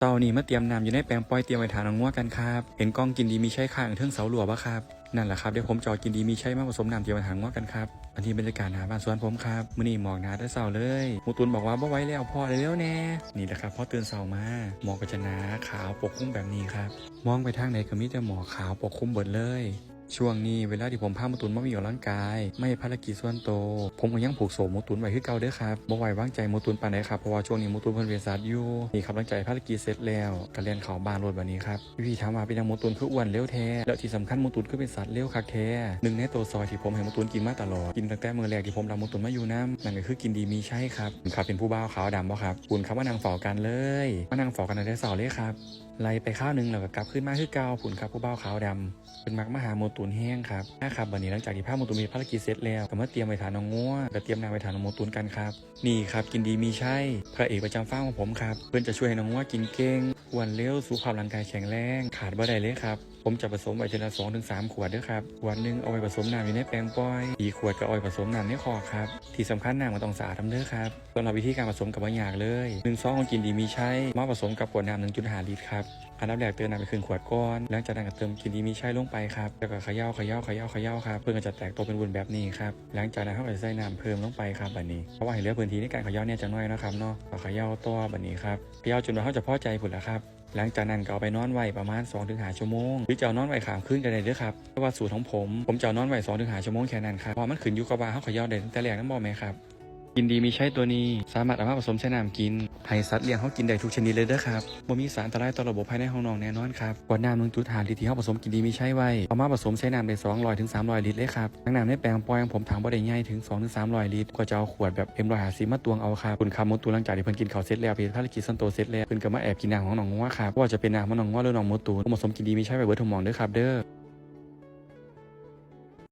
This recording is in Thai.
เตานี่มาเตรียมน้ำอยู่ในแปลงปล่อยเตรียมไว้ทานน้องงัวกันครับ เห็นกล้องกินดีมีใช้ข้างเทิงเสาหลัวปะครับ นั่นแหละครับเดี๋ยวผมจอกินดีมีใช้มาผสมน้ำเตรียมไว้ทานงัวกันครับ อันนี้บรรยากาศหน้าบ้านสวนผมครับมื้อนี้หมอกหนาแต่เสาเลยหมูตุนบอกว่าบ่ไหว้แล้วพ่อเลยแล้วแน่ นี่แหละครับพอตื่นเสามาหมอกก็จะหนาขาวปกคลุมแบบนี้ครับ มองไปทางไหนก็มีแต่หมอกขาวปกคลุมเบิดเลย ช่วงนี้เวลาที่ผมพามูตุนมาวิ่งออกกำลังกาย ไม่ภารกิจส่วนโต ผมก็ยังผูกโสมมตุนไว้คือเก่าเด้อครับบ่ไหววางใจมตุนปานใดครับเพราะว่าช่วงนี้มตุนเพิ่นเรียนสัตว์อยู่นี่ครับหลังจากภารกิจเสร็จแล้วก็เรียนเขาบ้านรถแบบนี้ครับพี่ๆถามว่าเป็นยังมตุนคืออ้วนเร็วแท้แล้วที่สำคัญมตุนคือเป็นสัตว์เร็วคักแท้หนึ่งในตัวซอยที่ผมเห็นมตุนกินมาตลอดกินตั้งแต่มื้อแรกที่ผมรับมตุนมาอยู่น้ำนั่นก็คือกินดีมีใช่ครับครับเป็นผู้บ่าวขาวดำบ่ครับคุณครับมานั่งฝ้ากันเลยมานั่งฝ้ากันในเสาเลยครับ ไล่ไปข้าวหนึงแล้วก็กลับขึ้นมาคือเก่าผุนครับผู้บ้าขาวดำเป็นมักมหาโมตุนแห้งครับนะครับวันนี้หลังจากที่ภาพโมตุนมีภารกิจเสร็จแล้วก็มาเตรียมไว้ทานน้องงัวและเตรียมนางไว้ทานน้องโมตุนกันครับนี่ครับกินดีมีใช่พระเอกประจำฟาของผมครับเพื่อนจะช่วยให้น้องงัวกินเก่งอ้วนเร็วสุขภาพร่างกายแข็งแรงขาดบ่ได้เลยครับ ผมจะผสมไว้ทีละสองถึงสามขวดเด้วยครับ ขวดหนึ่งเอาไว้ผสมน้ำอยู่ในแปลงปอยอีกขวดก็เอาไว้ผสมน้ำในคอครับ ที่สำคัญน้ำมันต้องสะอาดทำเด้อครับสำหรับวิธีการผสมกับบางอย่างเลยหนึ่งซองของกินดีมีใช้มาผสมกับขวดน้ำหนึ่งจุดห้าลิตรครับอันดับแรกเติมน้ำไปครึ่งขวดก้อนหลังจากนั้นก็เติมกินดีมีใช้ลงไปครับแล้วก็เขย่าเขย่าเขย่าเขย่าครับเพื่อจะแตกตัวเป็นวุ้นแบบนี้ครับหลังจากนั้นเขาก็จะใส่น้ำเพิ่มลงไปครับแบบนี้เพราะว่าให้เหลือพื้นที่ในการเขย่าเนี่ยจะน้อยนะครับเนาะเขย่าตัวแบบนี้ครับเขย่าจนว่าเขาจะพอใจผุดแล้วครับ หลังจากนั้นก็เอาไปนอนไว้ประมาณ2อถึงชั่วโมงหรือจะเอานอนไว้ขามขึ้นก็ได้เด้อครับเพราะว่าสูตรของผม ผมจะเอานอนไว้2-5ถึงชั่วโมงแค่นั้นครับเพราะมันขึ้นอยู่กับว่าเขาขย่าได้ตั้งแต่แรกนั่นบอกไหมครับกินดีมีใช้ตัวนี้สามารถเอามาผสมใช้น้ำกิน ให้สัตว์เลี้ยงเขากินได้ทุกชนิดเลยเด้อครับบ่มีสารอันตรายต่อระบบภายในห้องนอนแน่นอนครับกว่าน้ำหนึ่งจุดหาลิตรที่เขาผสมกินดีมีใช้ไว้เอามาผสมใช้น้ำได้200ถึง300ลิตรเลยครับทั้งน้ำในแปลงปล่อยของผมถังบ่ได้ใหญ่ถึง2ถึง300ลิตรกว่าจะเอาขวดแบบเอ็มร้อยหาสิมาตวงเอาครับคุณคำมดตูหลังจากที่เพิ่นกินข้าวเสร็จแล้วเพิ่นภารกิจส่วนตัวเสร็จแล้วเพิ่นก็มาแอบกินน้ำของน้องงัวครับว่าจะเป็นน้ำของน้องงัวหรือน้องมดตูผมผสมกินดีมีใช้ไว้เบิร์ดทุกหมองเด้อครับเด้อ